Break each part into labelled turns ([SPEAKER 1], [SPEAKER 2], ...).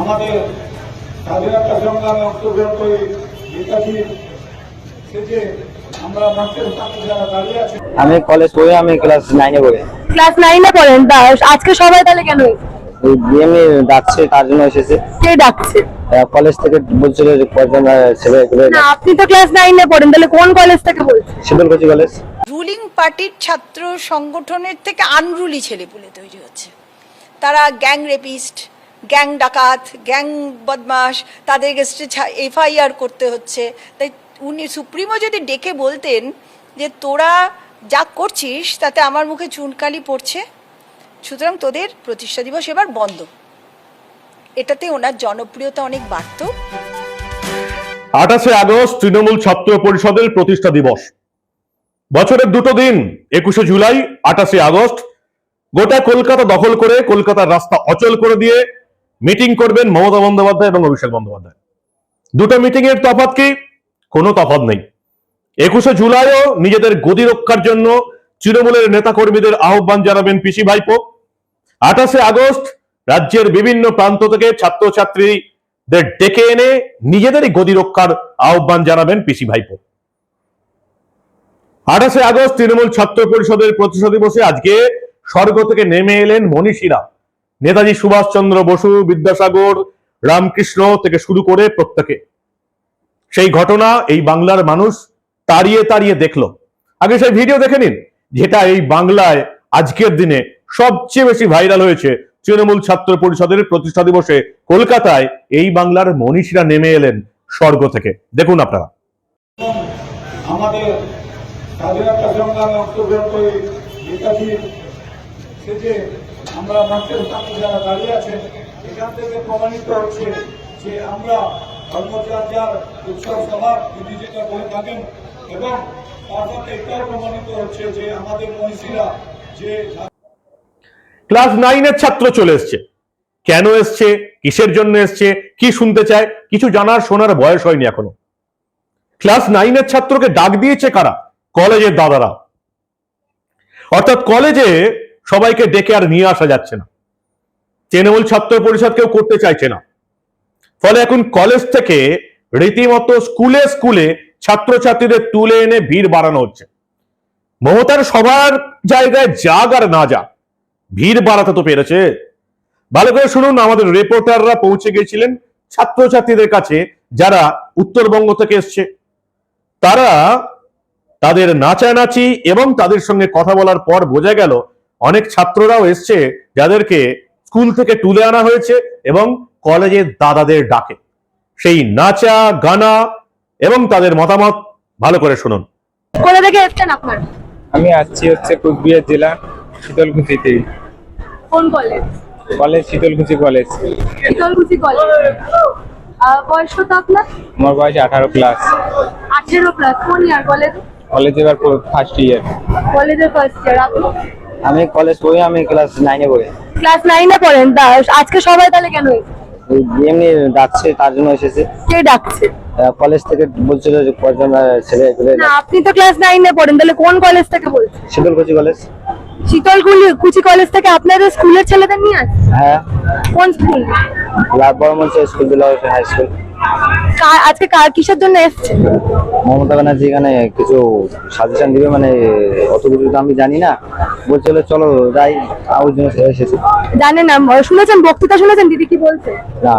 [SPEAKER 1] আমাদের স্বাধীনতা সংগ্রামে অংশগ্রহণ করে নেতাজি থেকে আমরা মঞ্চের সামনে যারা দাঁড়িয়ে আছে।
[SPEAKER 2] আমি কলেজ পড়ি আমি ক্লাস নাইনে পড়ি।
[SPEAKER 3] ক্লাস নাইনে পড়েন আজকে সবাই তাহলে কেন
[SPEAKER 2] ডাকছে তার জন্য এসেছে।
[SPEAKER 3] কে ডাকছে?
[SPEAKER 2] আহ, কলেজ থেকে বলছিল যে আহ, ছেলে
[SPEAKER 3] না আপনি তো ক্লাস নাইনে পড়েন তাহলে কোন কলেজ থেকে বলছেন?
[SPEAKER 2] শীতলকুচি কলেজ
[SPEAKER 4] রুলিং পার্টির ছাত্র সংগঠনের থেকে আনরুলি ছেলে ছেলেপুলে তৈরি হচ্ছে। তারা গ্যাং রেপিস্ট গ্যাং ডাকাত, গ্যাং বদমাস তাদের এগেস্টে এফআইআর করতে হচ্ছে। তাই উনি সুপ্রিমো যদি ডেকে বলতেন যে তোরা যা করছিস, তাতে আমার মুখে চুনকালি পড়ছে, সুতরাং তোদের প্রতিষ্ঠা দিবস এবার বন্ধ। এটাতে ওনার জনপ্রিয়তা অনেক বাড়তো।
[SPEAKER 5] আঠাশে আগস্ট তৃণমূল ছাত্র পরিষদের প্রতিষ্ঠা দিবস। বছরের দুটো দিন, একুশে জুলাই, আঠাশে আগস্ট। গোটা কলকাতা দখল করে কলকাতার রাস্তা অচল করে দিয়ে মিটিং করবেন মমতা বন্দ্যোপাধ্যায় এবং অভিষেক বন্দ্যোপাধ্যায়। দুটো মিটিং এর তফাৎ কি? কোনো তফাৎ নেই। একুশে জুলাইও নিজেদের গদি রক্ষার জন্য তৃণমূলের নেতাকর্মীদের আহ্বান জানাবেন পিসি ভাইপো। আঠাশে আগস্ট রাজ্যের বিভিন্ন প্রান্ত থেকে ছাত্রছাত্রীদের ডেকে এনে নিজেদেরই গদি রক্ষার আহ্বান জানাবেন পিসি ভাইপো। আঠাশে আগস্ট তৃণমূল ছাত্র পরিষদের প্রতিষ্ঠা দিবসে আজকে স্বর্গ থেকে নেমে এলেন মনীষীরা। নেতাজি সুভাষচন্দ্র বসু, বিদ্যাসাগর, রামকৃষ্ণ থেকে শুরু করে প্রত্যেকে। সেই ঘটনা, এই বাংলার মানুষ তাড়িয়ে তাড়িয়ে দেখল। আগে সেই ভিডিও দেখে নিন, যেটা এই বাংলায় আজকের দিনে সবচেয়ে বেশি ভাইরাল হয়েছে। তৃণমূল ছাত্র পরিষদের প্রতিষ্ঠা দিবসে কলকাতায় এই বাংলার মনীষীরা নেমে এলেন স্বর্গ থেকে। দেখুন আপনারা।
[SPEAKER 1] আমাদের স্বাধীনতা সংগ্রামে অংশগ্রহণ করে নেতাজি থেকে আমরা মঞ্চের সামনে যারা দাঁড়িয়ে আছেন এখান থেকে প্রমাণিত হচ্ছে যে আমরা ধর্মচর্যার উৎসব সভা তিনি যেটা বলে থাকেন, এবং তার সাথে এটাও প্রমাণিত হচ্ছে যে আমাদের মনীষীরা যে
[SPEAKER 5] ক্লাস নাইনের ছাত্র চলে এসছে। কেন এসছে? কিসের জন্য এসছে? কি শুনতে চায়? কিছু জানার, শোনার বয়স হয়নি এখনও। ক্লাস নাইনের ছাত্রকে ডাক দিয়েছে কারা? কলেজের দাদারা। অর্থাৎ কলেজে সবাইকে ডেকে আর নিয়ে আসা যাচ্ছে না। তৃণমূল ছাত্র পরিষদ কেউ করতে চাইছে না। ফলে এখন কলেজ থেকে রীতিমতো স্কুলে স্কুলে ছাত্রছাত্রীদের তুলে এনে ভিড় বাড়ানো হচ্ছে। মমতার সবার জায়গায় যাক আর না যাক, ভিড় বাড়াতে তো পেরেছে। ভালো করে শুনুন, আমাদের রিপোর্টাররা পৌঁছে গিয়েছিলেন ছাত্রছাত্রীদের কাছে, যারা উত্তরবঙ্গ থেকে এসছে। তারা তাদের নাচানাচি এবং তাদের সঙ্গে কথা বলার পর বোঝা গেল অনেক ছাত্ররাও এসছে যাদেরকে স্কুল থেকে তুলে আনা হয়েছে এবং কলেজের দাদাদের ডাকে। সেই নাচা গানা এবং তাদের মতামত ভালো করে শুনুন।
[SPEAKER 3] কোথা থেকে এসছেন আপনার?
[SPEAKER 6] আমি আসছি হচ্ছে কুচবিহার জেলা শীতলকুচিতে।
[SPEAKER 3] কোন college?
[SPEAKER 6] College Sitalkuchi college.
[SPEAKER 3] Sitalkuchi college. বয়স কত আপনার?
[SPEAKER 6] আমার বয়স আঠারো প্লাস
[SPEAKER 3] আঠেরো প্লাস কোন ইয়ার কলেজ?
[SPEAKER 6] কলেজ এবার ফার্স্ট ইয়ার
[SPEAKER 3] কলেজের ফার্স্ট ইয়ার আপনি?
[SPEAKER 2] আমি কলেজ পড়ি আমি ক্লাস নাইনে পড়ি।
[SPEAKER 3] ক্লাস নাইনে পড়েন? আজকে সবাই তাহলে কেন?
[SPEAKER 2] ওই ডাকছে তার জন্য এসেছে।
[SPEAKER 3] কে ডাকছে?
[SPEAKER 2] কলেজ থেকে বলছিল যে আহ, ছেলে
[SPEAKER 3] না আপনি তো ক্লাস নাইনে পড়েন তাহলে কোন কলেজ থেকে বলছেন?
[SPEAKER 2] শীতলকুচি কলেজ
[SPEAKER 3] শীতলকুচি কুচি কলেজ থেকে আপনাদের স্কুলের ছেলেদের নিয়ে আসছে
[SPEAKER 2] হ্যাঁ।
[SPEAKER 3] কোন স্কুল?
[SPEAKER 2] লাভ বড় মঞ্চ স্কুল দিল হাই স্কুল।
[SPEAKER 3] কার- আজকে কার কিসের জন্য এসছে
[SPEAKER 2] মমতা ব্যানার্জি এখানে কিছু সাজেশন দিবে মানে অত কিছু তো আমি জানি না। বলছিল চলো যাই ওই জন্য এসেছি।
[SPEAKER 3] জানেন না শুনেছেন বক্তৃতা শুনেছেন দিদি কি বলছে?
[SPEAKER 2] না।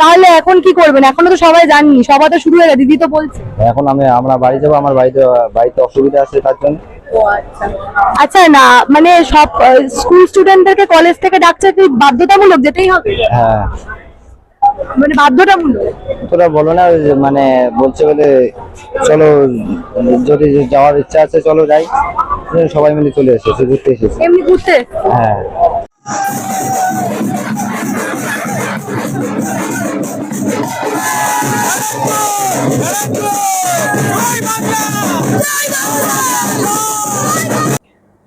[SPEAKER 3] তাহলে এখন কি করবেন? এখনও তো সবাই জাননি সভা তো শুরু হয়ে গেছে দিদি তো বলছে।
[SPEAKER 2] এখন আমি আমরা বাড়ি যাব আমার বাড়িতে বাড়িতে অসুবিধা আছে তার জন্য।
[SPEAKER 3] আচ্ছা। না মানে সব স্কুল স্টুডেন্টদেরকে কলেজ থেকে ডাকছে কি বাধ্যতামূলক যেতেই হবে?
[SPEAKER 2] হ্যাঁ।
[SPEAKER 3] মানে বাধ্যতামূলক?
[SPEAKER 2] তোরা বলো না মানে বলছে বলে চলো যদি যাওয়ার ইচ্ছা আছে চলো যাই। সবাই মিলে চলে এসেছে ঘুরতে এসেছে।
[SPEAKER 3] এমনি ঘুরতে?
[SPEAKER 2] হ্যাঁ।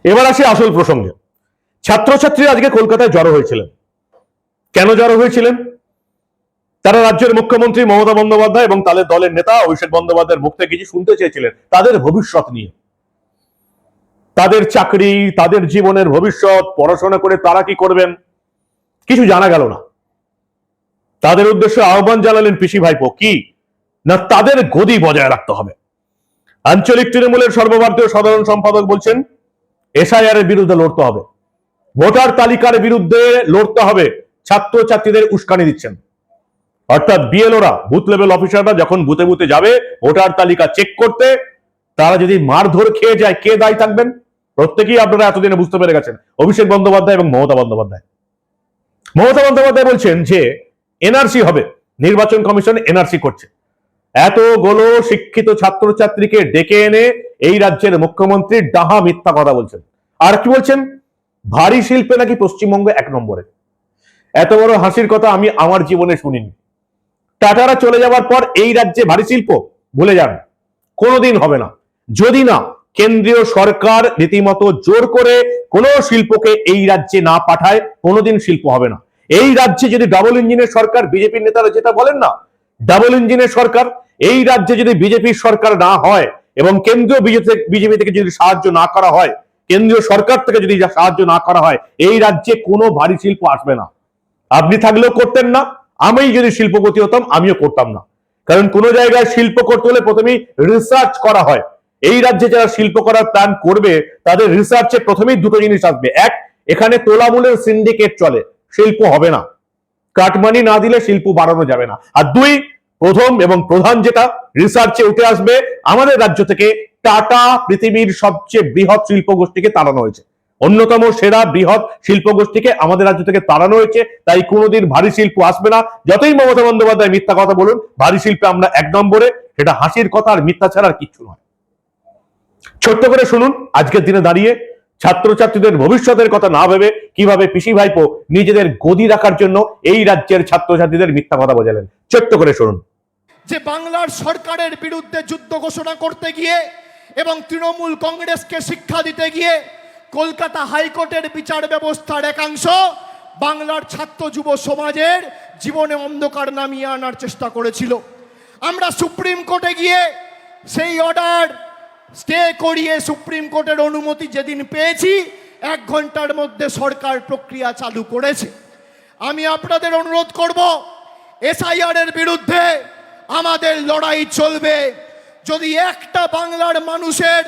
[SPEAKER 5] এবার আসি আসল প্রসঙ্গে। ছাত্রছাত্রীরা আজকে কলকাতায় জড়ো হয়েছিলেন। কেন জড়ো হয়েছিলেন? তারা রাজ্যের মুখ্যমন্ত্রী মমতা বন্দ্যোপাধ্যায় এবং তাদের দলের নেতা অভিষেক বন্দ্যোপাধ্যায়ের মুখ থেকে কিছু শুনতে চেয়েছিলেন, তাদের ভবিষ্যৎ নিয়ে। তাদের চাকরি, তাদের জীবনের ভবিষ্যৎ, পড়াশোনা করে তারা কি করবেন, কিছু জানা গেল না। তাদের উদ্দেশ্যে আহ্বান জানালেন পিসি ভাইপো, কি? না তাদের গদি বজায় রাখতে হবে। আঞ্চলিক তৃণমূলের সর্বভারতীয় সাধারণ সম্পাদক বলছেন এসআইআর এর বিরুদ্ধে লড়তে হবে। ভোটার তালিকার বিরুদ্ধে লড়তে হবে। ছাত্রছাত্রীদের উস্কানি দিচ্ছেন। অর্থাৎ বিএলওরা বুথ লেভেল অফিসাররা যখন বুথে বুথে যাবে, ভোটার তালিকা চেক করতে, তারা যদি মারধর খেয়ে যায়, কে দায়ী থাকবেন? প্রত্যেকেই আপনারা এতদিনে বুঝতে পেরে গেছেন। অভিষেক বন্দ্যোপাধ্যায় এবং মমতা বন্দ্যোপাধ্যায়। মমতা বন্দ্যোপাধ্যায় বলছেন যে এনআরসি হবে। নির্বাচন কমিশন এনআরসি করছে। এতগুলো শিক্ষিত ছাত্রছাত্রীকে ডেকে এনে এই রাজ্যের মুখ্যমন্ত্রী ডাহা মিথ্যা কথা বলছেন। আর কি বলছেন? ভারী শিল্পে নাকি পশ্চিমবঙ্গ এক নম্বরে। এত বড় হাসির কথা আমি আমার জীবনে শুনিনি। টাটারা চলে যাওয়ার পর এই রাজ্যে ভারী শিল্প, ভুলে যান। কোনোদিন হবে না। যদি না, কেন্দ্রীয় সরকার রীতিমতো জোর করে কোনো শিল্পকে এই রাজ্যে না পাঠায়, কোনোদিন শিল্প হবে না। এই রাজ্যে যদি ডাবল ইঞ্জিনের সরকার, বিজেপির নেতারা যেটা বলেন না ডাবল ইঞ্জিনের সরকার, এই রাজ্যে যদি বিজেপির সরকার না হয় এবং কেন্দ্রীয় বিজেপি থেকে যদি সাহায্য না করা হয়, কেন্দ্রীয় সরকার থেকে যদি সাহায্য না করা হয়, এই রাজ্যে কোনো ভারী শিল্প আসবে না। আপনি থাকলেও করতেন না আমি যদি শিল্পপতি হতাম, আমিও করতাম না। কারণ কোন জায়গায় শিল্প করতে হলে প্রথমেই রিসার্চ করা হয়। এই রাজ্যে যারা শিল্প করার প্ল্যান করবে, তাদের রিসার্চে প্রথমেই দুটো জিনিস আসবে। এক, এখানে তোলামূলের সিন্ডিকেট চলে, শিল্প হবে না। কাটমানি না দিলে শিল্প বাড়ানো যাবে না। আর দুই, প্রথম এবং প্রধান যেটা রিসার্চে উঠে আসবে, আমাদের রাজ্য থেকে টাটা পৃথিবীর সবচেয়ে বৃহৎ শিল্প গোষ্ঠীকে তাড়ানো হয়েছে। অন্যতম সেরা বৃহৎ শিল্প গোষ্ঠীকে আমাদের রাজ্য থেকে তাড়ানো হয়েছে। তাই কোনোদিন ভারী শিল্প আসবে না। যতই মমতা বন্দ্যোপাধ্যায় মিথ্যা কথা বলুন, ভারী শিল্পে আমরা এক নম্বরে। সেটা হাসির কথা আর মিথ্যা ছাড়া আর কিচ্ছু নয়। ছোট্ট করে শুনুন, আজকের দিনে দাঁড়িয়ে ছাত্রছাত্রীদের ভবিষ্যতের কথা না ভেবে কীভাবে পিসি ভাইপো নিজেদের গদি রাখার জন্য এই রাজ্যের ছাত্রছাত্রীদের মিথ্যা কথা বোঝালেন। ছোট্ট করে শুনুন।
[SPEAKER 7] যে বাংলার সরকারের বিরুদ্ধে যুদ্ধ ঘোষণা করতে গিয়ে এবং তৃণমূল কংগ্রেসকে শিক্ষা দিতে গিয়ে কলকাতা হাইকোর্টের বিচার ব্যবস্থার একাংশ বাংলার ছাত্র যুব সমাজের জীবনে অন্ধকার নামিয়ে আনার চেষ্টা করেছিল। আমরা সুপ্রিম কোর্টে গিয়ে সেই অর্ডার স্টে করিয়ে সুপ্রিম কোর্টের অনুমতি যেদিন পেয়েছি, এক ঘণ্টার মধ্যে সরকার প্রক্রিয়া চালু করেছে। আমি আপনাদের অনুরোধ করব এসআইআর এর বিরুদ্ধে আমাদের লড়াই চলবে। যদি একটা বাংলার মানুষের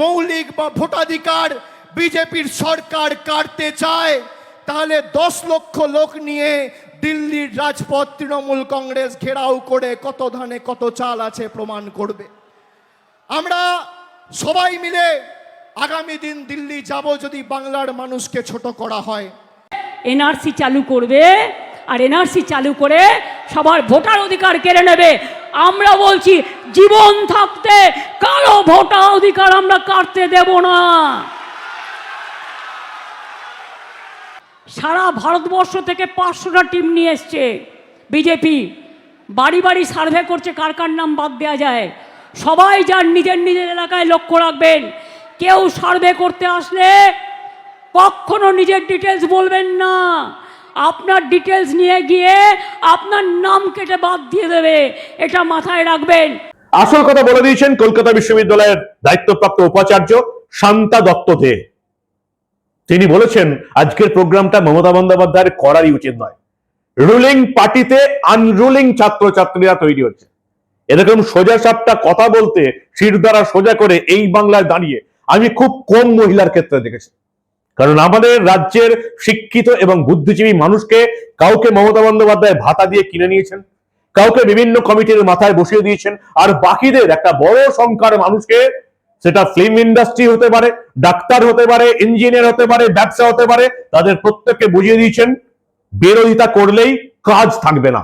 [SPEAKER 7] মৌলিক বা ভোটাধিকার বিজেপির সরকার কাটতে চায়, তাহলে দশ লক্ষ লোক নিয়ে দিল্লির রাজপথ তৃণমূল কংগ্রেস ঘেরাও করে কত ধানে কত চাল আছে প্রমাণ করবে। আমরা সবাই মিলে আগামী দিন দিল্লি যাব যদি বাংলার মানুষকে ছোট করা হয়।
[SPEAKER 8] এনআরসি চালু করবে আর এনআরসি চালু করে সবার ভোটার অধিকার কেড়ে নেবে। আমরা বলছি, জীবন থাকতে কারও ভোটার অধিকার আমরা কাটতে দেব না। সারা ভারতবর্ষ থেকে পাঁচশোটা টিম নিয়ে এসছে বিজেপি। বাড়ি বাড়ি সার্ভে করছে কার কার নাম বাদ দেওয়া যায়। সবাই যার নিজের নিজের এলাকায় লক্ষ্য রাখবেন। কেউ সার্ভে করতে আসলে কখনো নিজের ডিটেলস বলবেন না। আপনার ডিটেলস নিয়ে গিয়ে আপনার নাম কেটে বাদ দিয়ে দেবে। এটা মাথায় রাখবেন।
[SPEAKER 5] আসল কথা বলে দিয়েছেন কলকাতা বিশ্ববিদ্যালয়ের দায়িত্বপ্রাপ্ত উপাচার্য শান্তা দত্ত দে তিনি বলেছেন, আজকের প্রোগ্রামটা মমতা বন্দ্যোপাধ্যায়ের করারই উচিত নয়। রুলিং পার্টিতে আনরুলিং ছাত্রছাত্রীরা তৈরি হচ্ছে। এরকম সোজা সাপটা কথা বলতে শির দ্বারা সোজা করে এই বাংলায় দাঁড়িয়ে আমি খুব কম মহিলার ক্ষেত্রে দেখেছি। কারণ আমাদের রাজ্যের শিক্ষিত এবং বুদ্ধিজীবী মানুষকে কাউকে মমতা বন্দ্যোপাধ্যায় ভাতা দিয়ে কিনে নিয়েছেন, কাউকে বিভিন্ন কমিটির মাথায় বসিয়ে দিয়েছেন, আর বাকিদের, একটা বড় সংখ্যার মানুষকে সেটা ফিল্ম ইন্ডাস্ট্রি হতে পারে ডাক্তার হতে পারে ইঞ্জিনিয়ার হতে পারে, ব্যবসা হতে পারে, তাদের প্রত্যেককে বুঝিয়ে দিয়েছেন, বিরোধিতা করলেই কাজ থাকবে না।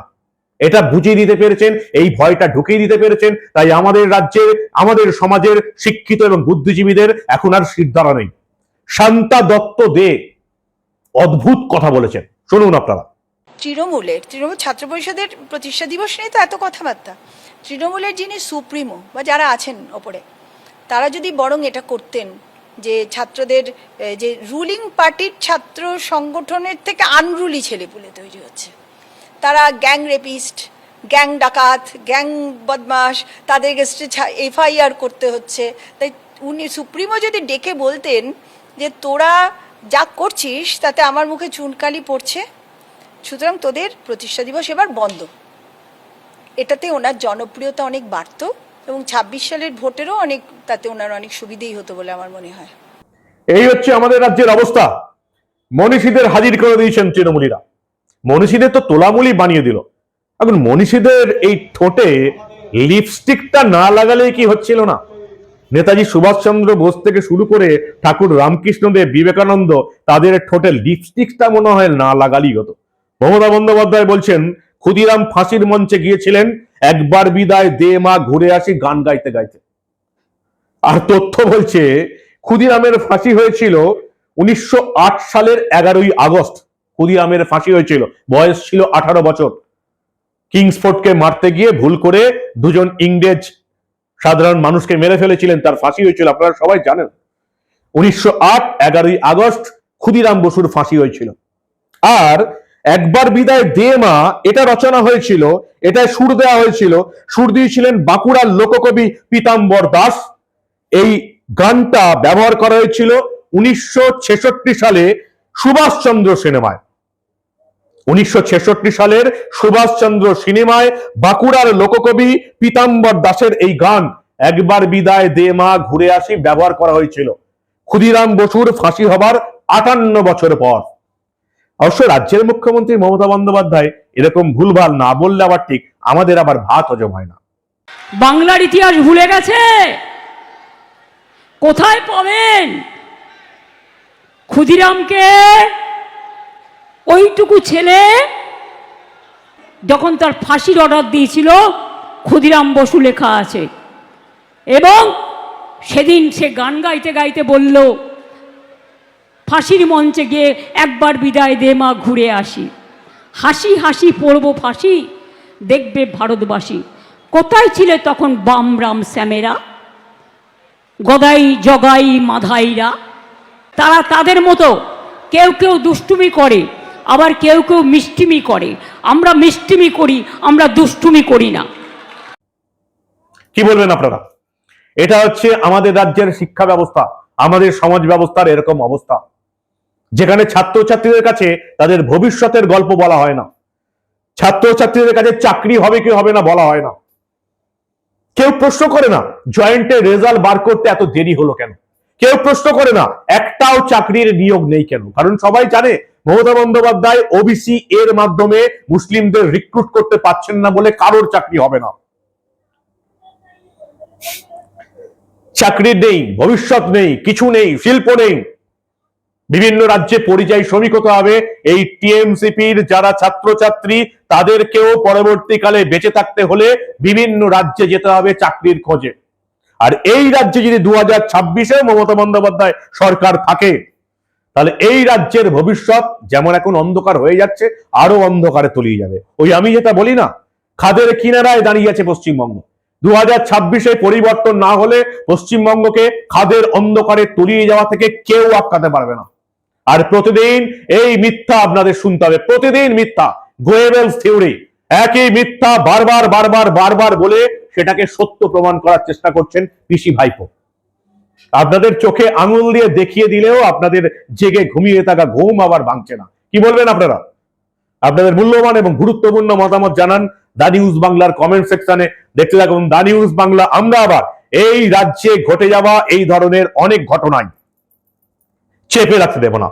[SPEAKER 5] এটা বুঝিয়ে দিতে পেরেছেন, এই ভয়টা ঢুকিয়ে দিতে পেরেছেন, তাই আমাদের রাজ্যের, আমাদের সমাজের শিক্ষিত এবং বুদ্ধিজীবীদের এখন আর সিদ্ধারা নেই। শান্তা দত্ত দে অদ্ভুত কথা বলেছেন, শুনুন আপনারা।
[SPEAKER 4] তৃণমূলের, তৃণমূল ছাত্র পরিষদের প্রতিষ্ঠা দিবস নিয়ে তো এত কথাবার্তা। তৃণমূলের যিনি সুপ্রিমো, বা যারা আছেন ওপরে তারা যদি বরং এটা করতেন, যে ছাত্রদের যে রুলিং পার্টির ছাত্র সংগঠনের থেকে আনরুলি ছেলেপুলে তৈরি হচ্ছে। তারা গ্যাং রেপিস্ট গ্যাং ডাকাত গ্যাং বদমাস তাদের এগেস্টে এফআইআর করতে হচ্ছে। তাই উনি সুপ্রিমো যদি ডেকে বলতেন যে, তোরা যা করছিস, তাতে আমার মুখে চুনকালি পড়ছে, সুতরাং তোদের প্রতিষ্ঠা দিবস এবার বন্ধ। এটাতে ওনার জনপ্রিয়তা অনেক বাড়তো। এবং ছাব্বিশ সালের ভোটেরও অনেক, তাতে ওনার অনেক সুবিধেই হতো বলে আমার মনে হয়।
[SPEAKER 5] এই হচ্ছে আমাদের রাজ্যের অবস্থা। মনীষীদের হাজির করে দিয়েছেন তৃণমূলীরা। মনীষীদের তো তোলামুলি বানিয়ে দিল। এখন মনীষীদের এই ঠোঁটে লিপস্টিকটা না লাগালে কি হচ্ছিল না? নেতাজি সুভাষচন্দ্র বোস থেকে শুরু করে ঠাকুর রামকৃষ্ণদেব বিবেকানন্দ, তাদের ঠোঁটে লিপস্টিকটা মনে হয় না লাগালেই হতো। মমতা বন্দ্যোপাধ্যায় বলছেন, ক্ষুদিরাম ফাঁসির মঞ্চে গিয়েছিলেন একবার বিদায় দে মা, ঘুরে আসি গান গাইতে গাইতে। আর তথ্য বলছে, ক্ষুদিরামের ফাঁসি হয়েছিল উনিশশো সালের এগারোই আগস্ট। ক্ষুদিরামের ফাঁসি হয়েছিল, বয়স ছিল আঠারো বছর। কিংসফোর্ডকে মারতে গিয়ে ভুল করে দুজন ইংরেজ সাধারণ মানুষকে মেরে ফেলেছিলেন, তার ফাঁসি হয়েছিল, আপনারা সবাই জানেন। উনিশশো আট, এগারোই আগস্ট ক্ষুদিরাম বসুর ফাঁসি হয়েছিল। আর একবার বিদায় দে মা, এটা রচনা হয়েছিল এটা সুর দেওয়া হয়েছিল। সুর দিয়েছিলেন বাঁকুড়ার লোককবি পীতাম্বর দাস। এই গানটা ব্যবহার করা হয়েছিল উনিশশো ছেষট্টি সালে সুভাষচন্দ্র সিনেমায়। উনিশশো ছেষট্টি সালের সুভাষচন্দ্র সিনেমায় বাঁকুড়ার লোককবি পীতাম্বর দাসের এই গান, একবার বিদায় দে মা, ঘুরে আসি ব্যবহার করা হয়েছিল। ক্ষুদিরাম বসুর ফাঁসি হবার আটান্ন বছর পর। অবশ্য রাজ্যের মুখ্যমন্ত্রী মমতা বন্দ্যোপাধ্যায় এরকম ভুলভাল না বললে আবার ঠিক, আমাদের আবার ভাত হজম হয় না।
[SPEAKER 8] বাংলার ইতিহাস ভুলে গেছে? কোথায় পাবেন? ক্ষুদিরামকে, ওইটুকু ছেলে যখন তার ফাঁসির অর্ডার দিয়েছিল, ক্ষুদিরাম বসু লেখা আছে। এবং সেদিন সে গান গাইতে গাইতে বলল ফাঁসির মঞ্চে গিয়ে একবার বিদায় দে মা, ঘুরে আসি। হাসি হাসি, পড়ব ফাঁসি, দেখবে ভারতবাসী। কোথায় ছিলে তখন বাম রাম শ্যামেরা গদাই, জগাই, মাধাইরা? তারা তাদের মতো কেউ কেউ দুষ্টুমি করে, আবার কেউ কেউ মিষ্টিমি করে। আমরা মিষ্টিমি করি, আমরা দুষ্টুমি করি না।
[SPEAKER 5] কি বলবেন আপনারা? এটা হচ্ছে আমাদের রাজ্যের শিক্ষা ব্যবস্থা, আমাদের সমাজ ব্যবস্থার এরকম অবস্থা। যেখানে ছাত্রছাত্রীদের কাছে তাদের ভবিষ্যতের গল্প বলা হয় না। ছাত্রছাত্রীদের কাছে চাকরি হবে কি হবে না বলা হয় না। কেউ প্রশ্ন করে না জয়েন্টের রেজাল্ট বার করতে এত দেরি হলো কেন? কেউ প্রশ্ন করে না, একটাও চাকরির নিয়োগ নেই কেন? কারণ সবাই জানে, মমতা বন্দ্যোপাধ্যায় ওবিসি এর মাধ্যমে মুসলিমদের রিক্রুট করতে পারছেন না বলে কারোর চাকরি হবে না। চাকরি নেই, ভবিষ্যৎ নেই, কিছু নেই, শিল্প নেই। বিভিন্ন রাজ্যে পরিযায়ী শ্রমিক হতে হবে। এই টিএমসিপির যারা ছাত্রছাত্রী, তাদেরকেও পরবর্তীকালে বেঁচে থাকতে হলে বিভিন্ন রাজ্যে যেতে হবে চাকরির খোঁজে। আর এই রাজ্যে যদি দু হাজার ছাব্বিশে মমতা বন্দ্যোপাধ্যায় সরকার থাকে, তাহলে এই রাজ্যের ভবিষ্যৎ যেমন এখন অন্ধকার হয়ে যাচ্ছে আরও অন্ধকারে তলিয়ে যাবে। ওই আমি যেটা বলি না, খাদের কিনারায় দাঁড়িয়ে আছে পশ্চিমবঙ্গ। দু হাজার ছাব্বিশে পরিবর্তন না হলে পশ্চিমবঙ্গকে খাদের অন্ধকারে তলিয়ে যাওয়া থেকে কেউ আটকাতে পারবে না। আর প্রতিদিন এই মিথ্যা আপনাদের শুনতে হবে। প্রতিদিন মিথ্যা। Goebbels theory. একই মিথ্যা বারবার বারবার বারবার বলে সেটাকে সত্য প্রমাণ করার চেষ্টা করছেন পিসি ভাইপো। আপনাদের চোখে আঙুল দিয়ে দেখিয়ে দিলেও আপনাদের জেগে ঘুমিয়ে থাকা ঘুম আবার ভাঙছে না। কি বলবেন আপনারা? আপনাদের মূল্যবান এবং গুরুত্বপূর্ণ মতামত জানান দা নিউজ বাংলার কমেন্ট সেকশনে। দেখতে থাকুন দা নিউজ বাংলা। আমরা আবার এই রাজ্যে ঘটে যাওয়া এই ধরনের অনেক ঘটনায়। চেপে রাখতে দেব না